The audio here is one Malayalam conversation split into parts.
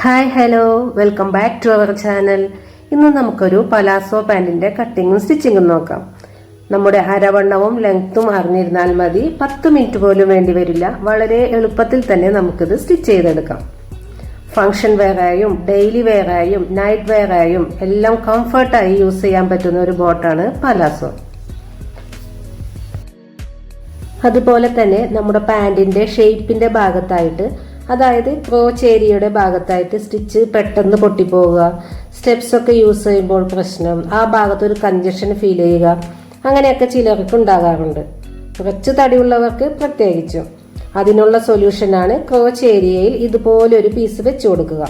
Hi hello welcome back to our channel ഇന്ന് നമുക്കൊരു പലാസോ പാന്റിന്റെ കട്ടിങ്ങും സ്റ്റിച്ചിങ്ങും നോക്കാം. നമ്മുടെ അരവണ്ണവും ലെങ്ത്തും അറിഞ്ഞിരുന്നാൽ മതി. പത്ത് മിനിറ്റ് പോലും വേണ്ടി വരില്ല. വളരെ എളുപ്പത്തിൽ തന്നെ നമുക്കിത് സ്റ്റിച്ച് ചെയ്തെടുക്കാം. ഫങ്ഷൻ വെയറായും ഡെയിലി വെയറായും നൈറ്റ് വെയറായും എല്ലാം കംഫർട്ടായി യൂസ് ചെയ്യാൻ പറ്റുന്ന ഒരു ബോട്ടാണ് പലാസോ അതുപോലെ തന്നെ നമ്മുടെ പാന്റിന്റെ ഷേപ്പിന്റെ ഭാഗത്തായിട്ട് അതായത് ക്രോച്ച് ഏരിയയുടെ ഭാഗത്തായിട്ട് സ്റ്റിച്ച് പെട്ടെന്ന് പൊട്ടിപ്പോവുക. സ്റ്റെപ്സ് ഒക്കെ യൂസ് ചെയ്യുമ്പോൾ പ്രശ്നം. ആ ഭാഗത്ത് ഒരു കഞ്ചഷൻ ഫീൽ ചെയ്യുക. അങ്ങനെയൊക്കെ ചിലർക്ക് ഉണ്ടാകാറുണ്ട്. കുറച്ച് തടിയുള്ളവർക്ക് പ്രത്യേകിച്ചും. അതിനുള്ള സൊല്യൂഷനാണ് ക്രോച്ച് ഏരിയയിൽ ഇതുപോലെ ഒരു പീസ് വെച്ച് കൊടുക്കുക.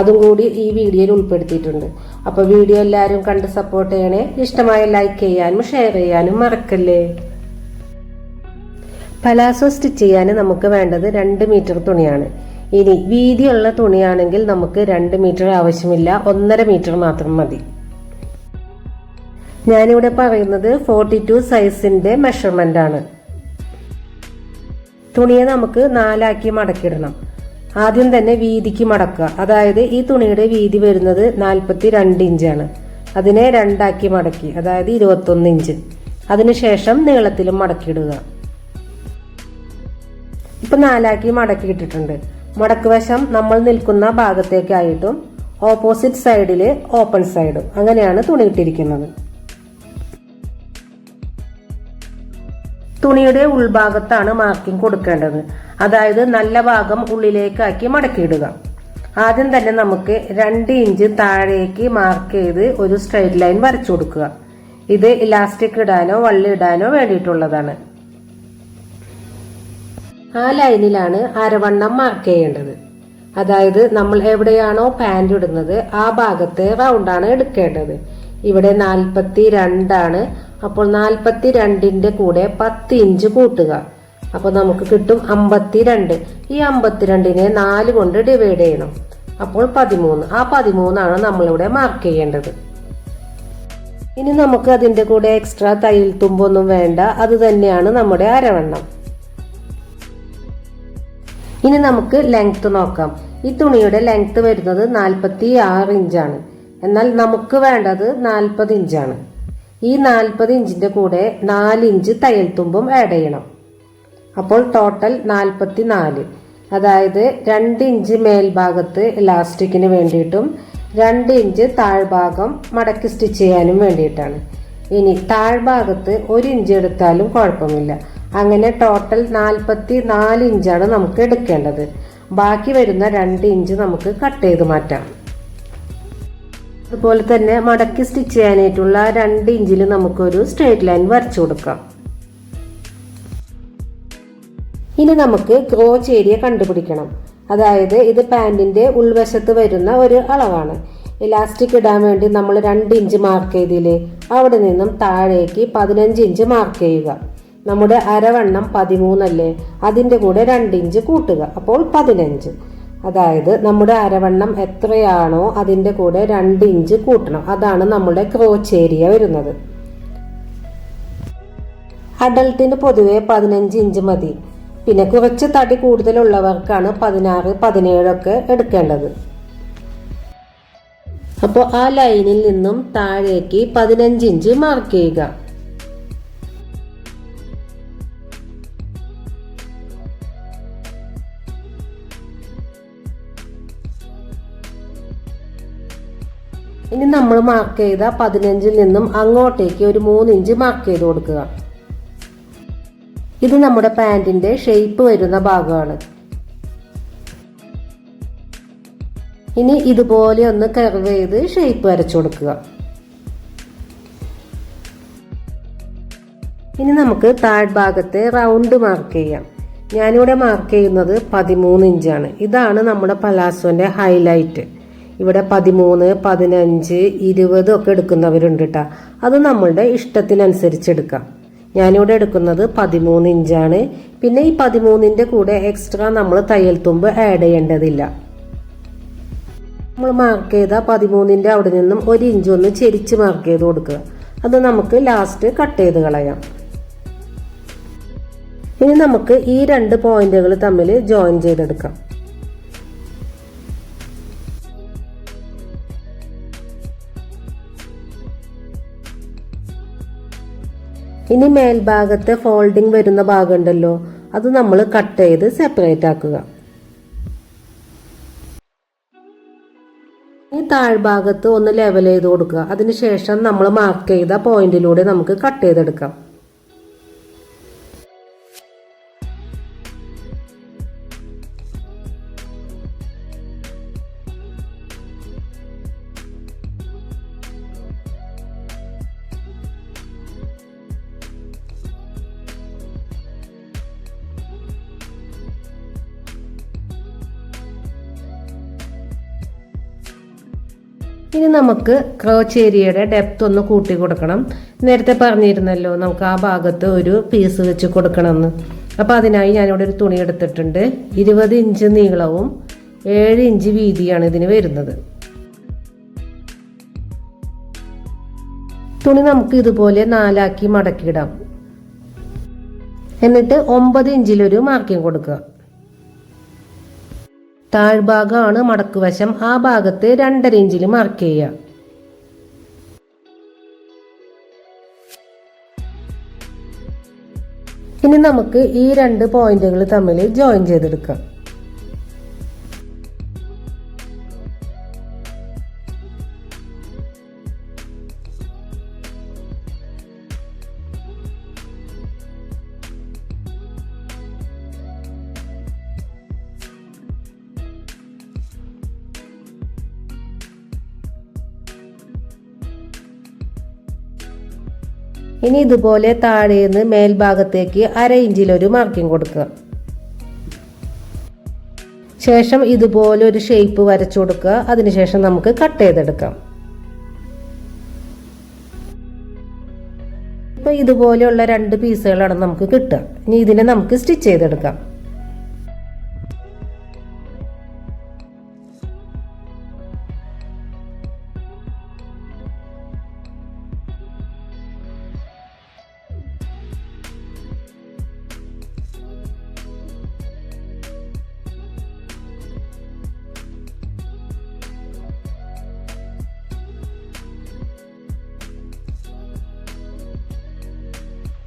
അതും കൂടി ഈ വീഡിയോയിൽ ഉൾപ്പെടുത്തിയിട്ടുണ്ട്. അപ്പോൾ വീഡിയോ എല്ലാവരും കണ്ട് സപ്പോർട്ട് ചെയ്യണേ. ഇഷ്ടമായ ലൈക്ക് ചെയ്യാനും ഷെയർ ചെയ്യാനും മറക്കല്ലേ? പലാസോ സ്റ്റിച്ച് ചെയ്യാൻ നമുക്ക് വേണ്ടത് രണ്ട് മീറ്റർ തുണിയാണ്. ഇനി വീതിയുള്ള തുണിയാണെങ്കിൽ നമുക്ക് രണ്ട് മീറ്റർ ആവശ്യമില്ല. ഒന്നര മീറ്റർ മാത്രം മതി. ഞാനിവിടെ പറയുന്നത് ഫോർട്ടി ടു സൈസിന്റെ മെഷർമെന്റ് ആണ്. തുണിയെ നമുക്ക് നാലാക്കി മടക്കിയിടണം. ആദ്യം തന്നെ വീതിക്ക് മടക്കുക. അതായത് ഈ തുണിയുടെ വീതി വരുന്നത് നാൽപ്പത്തി രണ്ട് ഇഞ്ചാണ്. അതിനെ രണ്ടാക്കി മടക്കി അതായത് ഇരുപത്തൊന്ന് ഇഞ്ച്. അതിനുശേഷം നീളത്തിലും മടക്കിയിടുക. ഇപ്പൊ നാലാക്കി മടക്കി ഇട്ടിട്ടുണ്ട്. മടക്ക് വശം നമ്മൾ നിൽക്കുന്ന ഭാഗത്തേക്കായിട്ടും ഓപ്പോസിറ്റ് സൈഡിൽ ഓപ്പൺ സൈഡും അങ്ങനെയാണ് തുണി ഇട്ടിരിക്കുന്നത്. തുണിയുടെ ഉൾഭാഗത്താണ് മാർക്കിംഗ് കൊടുക്കേണ്ടത്. അതായത് നല്ല ഭാഗം ഉള്ളിലേക്കാക്കി മടക്കിയിടുക. ആദ്യം തന്നെ നമുക്ക് രണ്ട് ഇഞ്ച് താഴേക്ക് മാർക്ക് ചെയ്ത് ഒരു സ്ട്രൈറ്റ് ലൈൻ വരച്ചു കൊടുക്കുക. ഇത് ഇലാസ്റ്റിക് ഇടാനോ വള്ളി ഇടാനോ വേണ്ടിയിട്ടുള്ളതാണ്. ആ ലൈനിലാണ് അരവണ്ണം മാർക്ക് ചെയ്യേണ്ടത്. അതായത് നമ്മൾ എവിടെയാണോ പാന്റ് ഇടുന്നത് ആ ഭാഗത്തെ റൗണ്ടാണ് എടുക്കേണ്ടത്. ഇവിടെ നാൽപ്പത്തി രണ്ടാണ് അപ്പോൾ നാൽപ്പത്തി രണ്ടിന്റെ കൂടെ പത്ത് ഇഞ്ച് കൂട്ടുക. അപ്പോൾ നമുക്ക് കിട്ടും അമ്പത്തിരണ്ട്. ഈ അമ്പത്തിരണ്ടിനെ നാല് കൊണ്ട് ഡിവൈഡ് ചെയ്യണം. അപ്പോൾ പതിമൂന്ന്. ആ പതിമൂന്നാണ് നമ്മളിവിടെ മാർക്ക് ചെയ്യേണ്ടത്. ഇനി നമുക്ക് അതിന്റെ കൂടെ എക്സ്ട്രാ തയ്യൽ തുമ്പൊന്നും വേണ്ട. അത് തന്നെയാണ് നമ്മുടെ അരവണ്ണം. ഇനി നമുക്ക് ലെങ്ത് നോക്കാം. ഈ തുണിയുടെ ലെങ്ത് വരുന്നത് നാൽപ്പത്തി ആറ് ഇഞ്ചാണ് എന്നാൽ നമുക്ക് വേണ്ടത് നാൽപ്പത് ഇഞ്ചാണ് ഈ നാൽപ്പത് ഇഞ്ചിന്റെ കൂടെ നാല് ഇഞ്ച് തയ്യൽ തുമ്പും ആഡ് ചെയ്യണം. അപ്പോൾ ടോട്ടൽ നാൽപ്പത്തി നാല് അതായത് രണ്ട് ഇഞ്ച് മേൽഭാഗത്ത് ഇലാസ്റ്റിക്കിന് വേണ്ടിയിട്ടും രണ്ട് ഇഞ്ച് താഴ്ഭാഗം മടക്കി സ്റ്റിച്ച് ചെയ്യാനും വേണ്ടിയിട്ടാണ്. ഇനി താഴ്ഭാഗത്ത് ഒരു ഇഞ്ച് എടുത്താലും കുഴപ്പമില്ല. അങ്ങനെ ടോട്ടൽ നാൽപ്പത്തി നാല് ഇഞ്ചാണ് നമുക്ക് എടുക്കേണ്ടത്. ബാക്കി വരുന്ന രണ്ട് ഇഞ്ച് നമുക്ക് കട്ട് ചെയ്ത് മാറ്റാം. അതുപോലെ തന്നെ മടക്കി സ്റ്റിച്ച് ചെയ്യാനായിട്ടുള്ള രണ്ട് ഇഞ്ചിൽ നമുക്കൊരു സ്ട്രേറ്റ് ലൈൻ വരച്ചു കൊടുക്കാം. ഇനി നമുക്ക് ക്രോച്ച് ഏരിയ കണ്ടുപിടിക്കണം. അതായത് ഇത് പാൻറിന്റെ ഉൾവശത്ത് വരുന്ന ഒരു അളവാണ്. ഇലാസ്റ്റിക് ഇടാൻ വേണ്ടി നമ്മൾ രണ്ട് ഇഞ്ച് മാർക്ക് ചെയ്തില്ലേ? അവിടെ നിന്നും താഴേക്ക് പതിനഞ്ച് ഇഞ്ച് മാർക്ക് ചെയ്യുക. നമ്മുടെ അരവണ്ണം പതിമൂന്നല്ലേ? അതിന്റെ കൂടെ രണ്ട് ഇഞ്ച് കൂട്ടുക. അപ്പോൾ പതിനഞ്ച്. അതായത് നമ്മുടെ അരവണ്ണം എത്രയാണോ അതിന്റെ കൂടെ രണ്ട് ഇഞ്ച് കൂട്ടണം. അതാണ് നമ്മുടെ ക്രോച്ച് ഏരിയ വരുന്നത്. അഡൽട്ടിന് പൊതുവെ പതിനഞ്ച് ഇഞ്ച് മതി. പിന്നെ കുറച്ച് തടി കൂടുതലുള്ളവർക്കാണ് പതിനാറ് പതിനേഴൊക്കെ എടുക്കേണ്ടത്. അപ്പോൾ ആ ലൈനിൽ നിന്നും താഴേക്ക് പതിനഞ്ച് ഇഞ്ച് മാർക്ക് ചെയ്യുക. ഇനി നമ്മൾ മാർക്ക് ചെയ്ത പതിനഞ്ചിൽ നിന്നും അങ്ങോട്ടേക്ക് ഒരു മൂന്ന് ഇഞ്ച് മാർക്ക് ചെയ്ത് കൊടുക്കുക. ഇത് നമ്മുടെ പാൻറിന്റെ ഷേപ്പ് വരുന്ന ഭാഗമാണ്. ഇനി ഇതുപോലെ ഒന്ന് കർവ് ചെയ്ത് ഷേപ്പ് വരച്ചു കൊടുക്കുക. ഇനി നമുക്ക് താഴ്ഭാഗത്തെ റൗണ്ട് മാർക്ക് ചെയ്യാം. ഞാനിവിടെ മാർക്ക് ചെയ്യുന്നത് പതിമൂന്ന് ഇഞ്ചാണ്. ഇതാണ് നമ്മുടെ പലാസോന്റെ ഹൈലൈറ്റ് ഇവിടെ പതിമൂന്ന് പതിനഞ്ച് ഇരുപത് ഒക്കെ എടുക്കുന്നവരുണ്ട് കേട്ടോ അത് നമ്മളുടെ ഇഷ്ടത്തിനനുസരിച്ച് എടുക്കാം. ഞാനിവിടെ എടുക്കുന്നത് പതിമൂന്ന് ഇഞ്ചാണ്. പിന്നെ ഈ പതിമൂന്നിന്റെ കൂടെ എക്സ്ട്രാ നമ്മൾ തയ്യൽ തുമ്പ് ആഡ് ചെയ്യേണ്ടതില്ല. നമ്മൾ മാർക്ക് ചെയ്ത പതിമൂന്നിന്റെ അവിടെ നിന്നും ഒരു ഇഞ്ച് ഒന്ന് ചെരിച്ച് മാർക്ക് ചെയ്ത് കൊടുക്കുക. അത് നമുക്ക് ലാസ്റ്റ് കട്ട് ചെയ്ത് കളയാം. ഇനി നമുക്ക് ഈ രണ്ട് പോയിന്റുകൾ തമ്മിൽ ജോയിൻ ചെയ്തെടുക്കാം. ഇനി മേൽഭാഗത്തെ ഫോൾഡിങ് വരുന്ന ഭാഗം ഉണ്ടല്ലോ അത് നമ്മൾ കട്ട് ചെയ്ത് സെപ്പറേറ്റ് ആക്കുക. ഈ താഴ്ഭാഗത്ത് ഒന്ന് ലെവൽ ചെയ്ത് കൊടുക്കുക. അതിനുശേഷം നമ്മൾ മാർക്ക് ചെയ്ത പോയിന്റിലൂടെ നമുക്ക് കട്ട് ചെയ്തെടുക്കാം. നമുക്ക് ക്രോച്ച് ഏരിയയുടെ ഡെപ്ത് ഒന്ന് കൂട്ടി കൊടുക്കണം. നേരത്തെ പറഞ്ഞിരുന്നല്ലോ നമുക്ക് ആ ഭാഗത്ത് ഒരു പീസ് വെച്ച് കൊടുക്കണമെന്ന്. അപ്പോൾ അതിനായി ഞാനിവിടെ ഒരു തുണി എടുത്തിട്ടുണ്ട്. ഇരുപത് ഇഞ്ച് നീളവും ഏഴ് ഇഞ്ച് വീതിയാണ് ഇതിന് വരുന്നത്. തുണി നമുക്ക് ഇതുപോലെ നാലാക്കി മടക്കിയിടാം. എന്നിട്ട് ഒമ്പത് ഇഞ്ചിലൊരു മാർക്കിംഗ് കൊടുക്കുക. താഴ്ഭാഗമാണ് മടക്കുവശം. ആ ഭാഗത്ത് രണ്ടര ഇഞ്ചിൽ മാർക്ക് ചെയ്യുക. ഇനി നമുക്ക് ഈ രണ്ട് പോയിന്റുകൾ തമ്മിൽ ജോയിൻ ചെയ്തെടുക്കാം. ഇനി ഇതുപോലെ താഴേന്ന് മേൽഭാഗത്തേക്ക് അര ഇഞ്ചിലൊരു മാർക്കിംഗ് കൊടുക്കുക. ശേഷം ഇതുപോലെ ഒരു ഷേപ്പ് വരച്ചു കൊടുക്കുക. അതിനുശേഷം നമുക്ക് കട്ട് ചെയ്തെടുക്കാം. ഇപ്പൊ ഇതുപോലെയുള്ള രണ്ട് പീസുകളാണ് നമുക്ക് കിട്ടുക. ഇനി ഇതിനെ നമുക്ക് സ്റ്റിച്ച് ചെയ്തെടുക്കാം.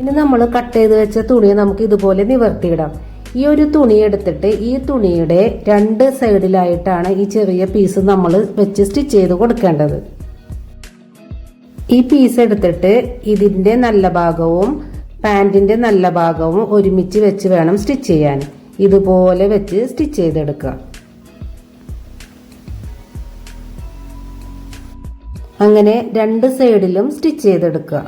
ഇനി നമ്മൾ കട്ട് ചെയ്ത് വെച്ച തുണി നമുക്ക് ഇതുപോലെ നിവർത്തിയിടാം. ഈ ഒരു തുണി എടുത്തിട്ട് ഈ തുണിയുടെ രണ്ട് സൈഡിലായിട്ടാണ് ഈ ചെറിയ പീസ് നമ്മൾ വെച്ച് സ്റ്റിച്ച് ചെയ്ത് കൊടുക്കേണ്ടത്. ഈ പീസ് എടുത്തിട്ട് ഇതിന്റെ നല്ല ഭാഗവും പാന്റിന്റെ നല്ല ഭാഗവും ഒരുമിച്ച് വെച്ച് വേണം സ്റ്റിച്ച് ചെയ്യാൻ. ഇതുപോലെ വെച്ച് സ്റ്റിച്ച് ചെയ്തെടുക്കുക. അങ്ങനെ രണ്ട് സൈഡിലും സ്റ്റിച്ച് ചെയ്തെടുക്കുക.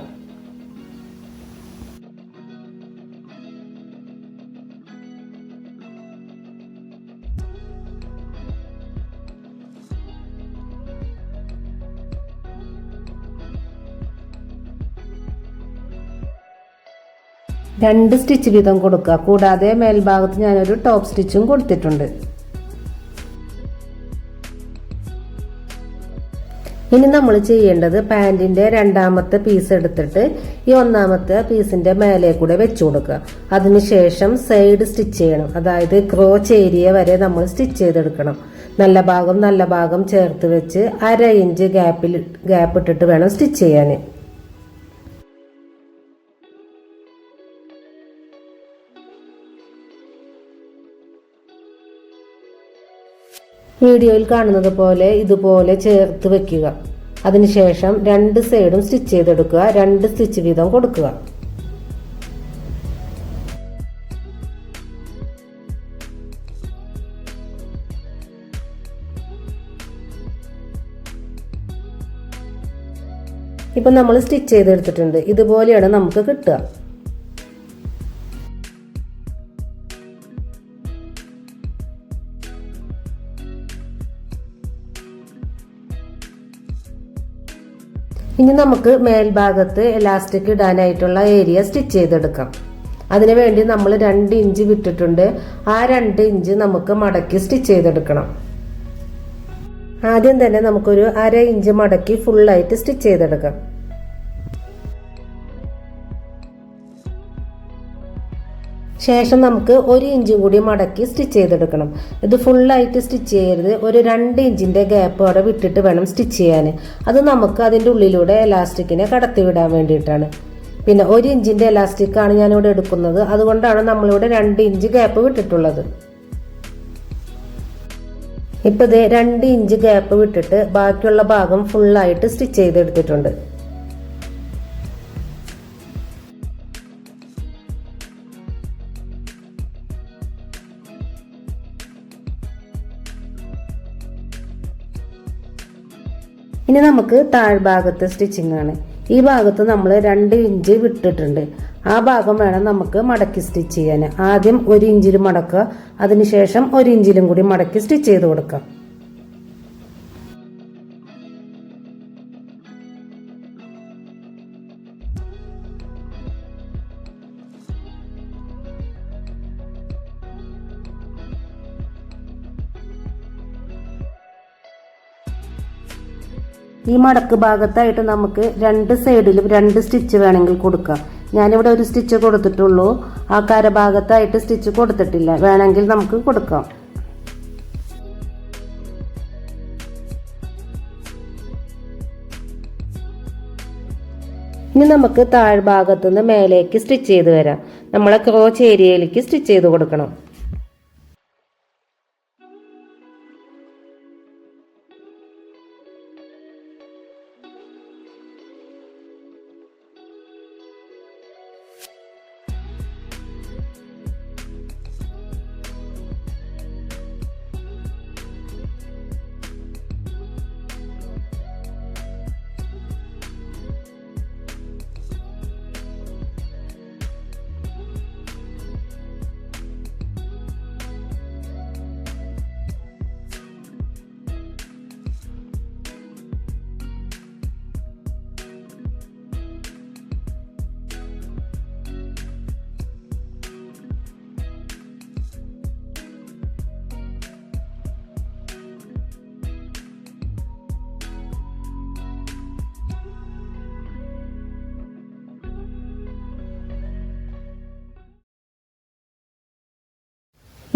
രണ്ട് സ്റ്റിച്ച് വീതം കൊടുക്കുക. കൂടാതെ മേൽഭാഗത്ത് ഞാനൊരു ടോപ്പ് സ്റ്റിച്ചും കൊടുത്തിട്ടുണ്ട്. ഇനി നമ്മൾ ചെയ്യേണ്ടത് പാന്റിന്റെ രണ്ടാമത്തെ പീസ് എടുത്തിട്ട് ഈ ഒന്നാമത്തെ പീസിന്റെ മേലെ കൂടെ വെച്ചു കൊടുക്കുക. അതിനുശേഷം സൈഡ് സ്റ്റിച്ച് ചെയ്യണം. അതായത് ക്രോച്ച് ഏരിയ വരെ നമ്മൾ സ്റ്റിച്ച് ചെയ്തെടുക്കണം. നല്ല ഭാഗം നല്ല ഭാഗം ചേർത്ത് വെച്ച് അര ഇഞ്ച് ഗ്യാപ്പിൽ ഗ്യാപ്പ് ഇട്ടിട്ട് വേണം സ്റ്റിച്ച് ചെയ്യാൻ വീഡിയോയിൽ കാണുന്നത് പോലെ ഇതുപോലെ ചേർത്ത് വെക്കുക. അതിനുശേഷം രണ്ട് സൈഡും സ്റ്റിച്ച് ചെയ്തെടുക്കുക. രണ്ട് സ്റ്റിച്ച് വീതം കൊടുക്കുക. ഇപ്പം നമ്മൾ സ്റ്റിച്ച് ചെയ്തെടുത്തിട്ടുണ്ട്. ഇതുപോലെയാണ് നമുക്ക് കിട്ടുക. ഇനി നമുക്ക് മേൽഭാഗത്ത് എലാസ്റ്റിക് ഇടാനായിട്ടുള്ള ഏരിയ സ്റ്റിച്ച് ചെയ്തെടുക്കാം. അതിനുവേണ്ടി നമ്മൾ രണ്ട് ഇഞ്ച് വിട്ടിട്ടുണ്ട്. ആ രണ്ട് ഇഞ്ച് നമുക്ക് മടക്കി സ്റ്റിച്ച് ചെയ്തെടുക്കണം. ആദ്യം തന്നെ നമുക്കൊരു അര ഇഞ്ച് മടക്കി ഫുള്ളായിട്ട് സ്റ്റിച്ച് ചെയ്തെടുക്കാം. ശേഷം നമുക്ക് ഒരു ഇഞ്ചും കൂടി മടക്കി സ്റ്റിച്ച് ചെയ്തെടുക്കണം. ഇത് ഫുള്ളായിട്ട് സ്റ്റിച്ച് ചെയ്യരുത്. ഒരു രണ്ട് ഇഞ്ചിന്റെ ഗ്യാപ്പ് അവിടെ വിട്ടിട്ട് വേണം സ്റ്റിച്ച് ചെയ്യാൻ. അത് നമുക്ക് അതിന്റെ ഉള്ളിലൂടെ എലാസ്റ്റിക്കിനെ കടത്തി വിടാൻ വേണ്ടിയിട്ടാണ്. പിന്നെ ഒരു ഇഞ്ചിന്റെ എലാസ്റ്റിക്കാണ് ഞാനിവിടെ എടുക്കുന്നത്. അതുകൊണ്ടാണ് നമ്മളിവിടെ രണ്ട് ഇഞ്ച് ഗ്യാപ്പ് വിട്ടിട്ടുള്ളത്. ഇപ്പോൾ ഇത് രണ്ട് ഇഞ്ച് ഗ്യാപ്പ് വിട്ടിട്ട് ബാക്കിയുള്ള ഭാഗം ഫുള്ളായിട്ട് സ്റ്റിച്ച് ചെയ്തെടുത്തിട്ടുണ്ട്. ഇനി നമുക്ക് താഴ്ഭാഗത്തെ സ്റ്റിച്ചിങ് ആണ്. ഈ ഭാഗത്ത് നമ്മൾ രണ്ട് ഇഞ്ച് വിട്ടിട്ടുണ്ട്. ആ ഭാഗം വേണം നമുക്ക് മടക്കി സ്റ്റിച്ച് ചെയ്യാൻ ആദ്യം ഒരു ഇഞ്ചിൽ മടക്കുക അതിനുശേഷം ഒരു ഇഞ്ചിലും കൂടി മടക്കി സ്റ്റിച്ച് ചെയ്ത് കൊടുക്കാം ഈ മടക്ക് ഭാഗത്തായിട്ട് നമുക്ക് രണ്ട് സൈഡിലും രണ്ട് സ്റ്റിച്ച് വേണമെങ്കിൽ കൊടുക്കാം ഞാനിവിടെ ഒരു സ്റ്റിച്ച് കൊടുത്തിട്ടുള്ളൂ. ആ കരഭാഗത്തായിട്ട് സ്റ്റിച്ച് കൊടുത്തിട്ടില്ല. വേണമെങ്കിൽ നമുക്ക് കൊടുക്കാം. ഇനി നമുക്ക് താഴ്ഭാഗത്തുനിന്ന് മേലേക്ക് സ്റ്റിച്ച് ചെയ്ത് വരാം. നമ്മളെ ക്രോച്ച് ഏരിയയിലേക്ക് സ്റ്റിച്ച് ചെയ്ത് കൊടുക്കണം.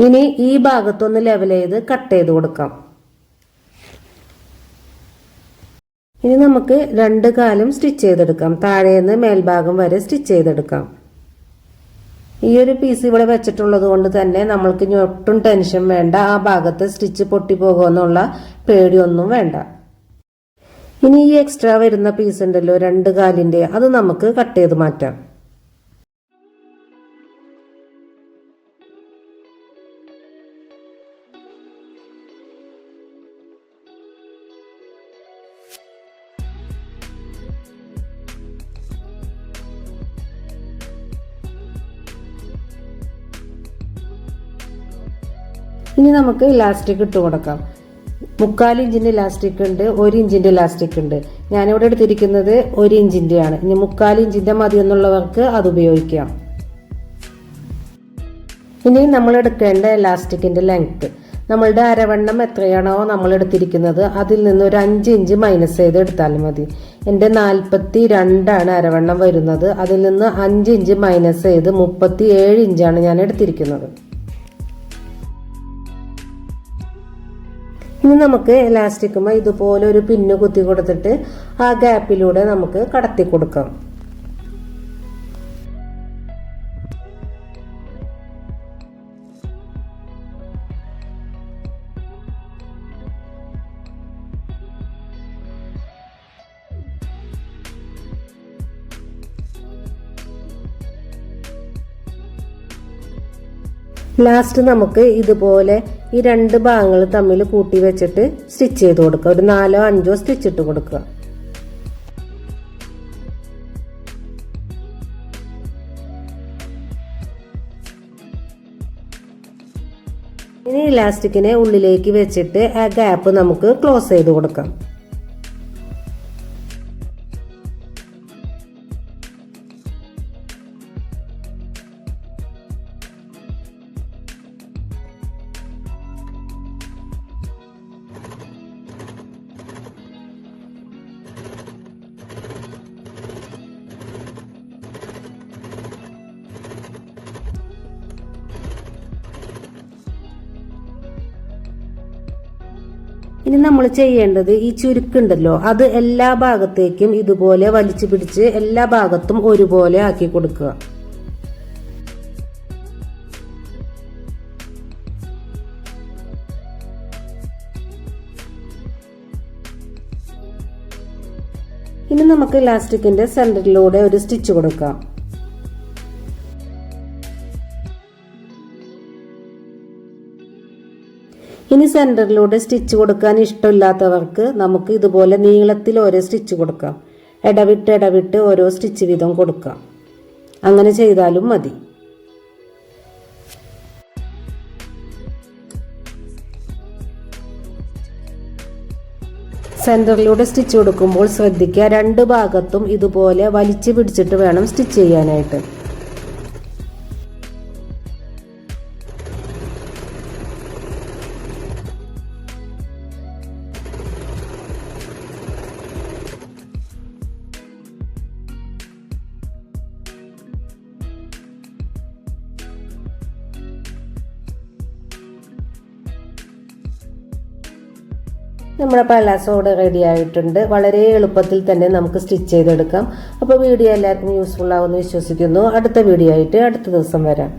ഇനി ഈ ഭാഗത്തൊന്ന് ലെവൽ ചെയ്ത് കട്ട് ചെയ്ത് കൊടുക്കാം. ഇനി നമുക്ക് രണ്ട് കാലും സ്റ്റിച്ച് ചെയ്തെടുക്കാം. താഴേന്ന് മേൽഭാഗം വരെ സ്റ്റിച്ച് ചെയ്തെടുക്കാം. ഈ ഒരു പീസ് ഇവിടെ വെച്ചിട്ടുള്ളത് കൊണ്ട് തന്നെ നമ്മൾക്ക് ഇനി ഒട്ടും ടെൻഷൻ വേണ്ട. ആ ഭാഗത്ത് സ്റ്റിച്ച് പൊട്ടിപ്പോകുമെന്നുള്ള പേടിയൊന്നും വേണ്ട. ഇനി ഈ എക്സ്ട്രാ വരുന്ന പീസ് ഉണ്ടല്ലോ രണ്ട് കാലിന്റെ അത് നമുക്ക് കട്ട് ചെയ്ത് മാറ്റാം. ഇനി നമുക്ക് ഇലാസ്റ്റിക് ഇട്ട് കൊടുക്കാം. മുക്കാൽ ഇഞ്ചിന്റെ ഇലാസ്റ്റിക് ഉണ്ട് ഒരു ഇഞ്ചിന്റെ ഇലാസ്റ്റിക് ഉണ്ട്. ഞാനിവിടെ എടുത്തിരിക്കുന്നത് ഒരു ഇഞ്ചിന്റെയാണ് ഇനി മുക്കാൽ ഇഞ്ചിന്റെ മതി എന്നുള്ളവർക്ക് അത് ഉപയോഗിക്കാം. ഇനി നമ്മൾ എടുക്കേണ്ട ഇലാസ്റ്റിക്കിന്റെ ലെങ്ത് നമ്മളുടെ അരവണ്ണം എത്രയാണോ നമ്മൾ എടുത്തിരിക്കുന്നത് അതിൽ നിന്ന് ഒരു അഞ്ച് ഇഞ്ച് മൈനസ് ചെയ്ത് എടുത്താൽ മതി. എന്റെ നാൽപ്പത്തി രണ്ടാണ് അരവണ്ണം വരുന്നത് അതിൽ നിന്ന് അഞ്ച് ഇഞ്ച് മൈനസ് ചെയ്ത് മുപ്പത്തി ഏഴ് ഇഞ്ചാണ് ഞാൻ എടുത്തിരിക്കുന്നത്. ഇനി നമുക്ക് ഇലാസ്റ്റിക്കുമ്പോൾ ഇതുപോലെ ഒരു പിന്ന് കുത്തി കൊടുത്തിട്ട് ആ ഗ്യാപ്പിലൂടെ നമുക്ക് കടത്തി കൊടുക്കാം. ലാസ്റ്റ് നമുക്ക് ഇതുപോലെ ഈ രണ്ട് ഭാഗങ്ങൾ തമ്മിൽ കൂട്ടി വെച്ചിട്ട് സ്റ്റിച്ച് ചെയ്ത് കൊടുക്കുക. ഒരു നാലോ അഞ്ചോ സ്റ്റിച്ച് ഇട്ട് കൊടുക്കുക. ഇനി ഇലാസ്റ്റിക്കിനെ ഉള്ളിലേക്ക് വെച്ചിട്ട് ആ ഗ്യാപ്പ് നമുക്ക് ക്ലോസ് ചെയ്ത് കൊടുക്കാം. ഇനി നമ്മൾ ചെയ്യേണ്ടത് ഈ ചുരുക്കുണ്ടല്ലോ. അത് എല്ലാ ഭാഗത്തേക്കും ഇതുപോലെ വലിച്ചു പിടിച്ച് എല്ലാ ഭാഗത്തും ഒരുപോലെ ആക്കി കൊടുക്കുക. ഇനി നമുക്ക് ഇലാസ്റ്റിക്കിന്റെ സെന്ററിലൂടെ ഒരു സ്റ്റിച്ച് കൊടുക്കാം. ഇനി സെന്ററിലൂടെ സ്റ്റിച്ച് കൊടുക്കാൻ ഇഷ്ടമില്ലാത്തവർക്ക് നമുക്ക് ഇതുപോലെ നീളത്തിൽ ഓരോ സ്റ്റിച്ച് കൊടുക്കാം. ഇടവിട്ട് ഇടവിട്ട് ഓരോ സ്റ്റിച്ച് വീതം കൊടുക്കാം. അങ്ങനെ ചെയ്താലും മതി. സെന്ററിലൂടെ സ്റ്റിച്ച് കൊടുക്കുമ്പോൾ ശ്രദ്ധിക്കുക രണ്ട് ഭാഗത്തും ഇതുപോലെ വലിച്ചു പിടിച്ചിട്ട് വേണം സ്റ്റിച്ച് ചെയ്യാനായിട്ട്. നമ്മുടെ പലാസോട് റെഡി ആയിട്ടുണ്ട്. വളരെ എളുപ്പത്തിൽ തന്നെ നമുക്ക് സ്റ്റിച്ച് ചെയ്തെടുക്കാം. അപ്പോൾ വീഡിയോ എല്ലാവർക്കും യൂസ്ഫുൾ ആവുമെന്ന് വിശ്വസിക്കുന്നു. അടുത്ത വീഡിയോ ആയിട്ട് അടുത്ത ദിവസം വരാം.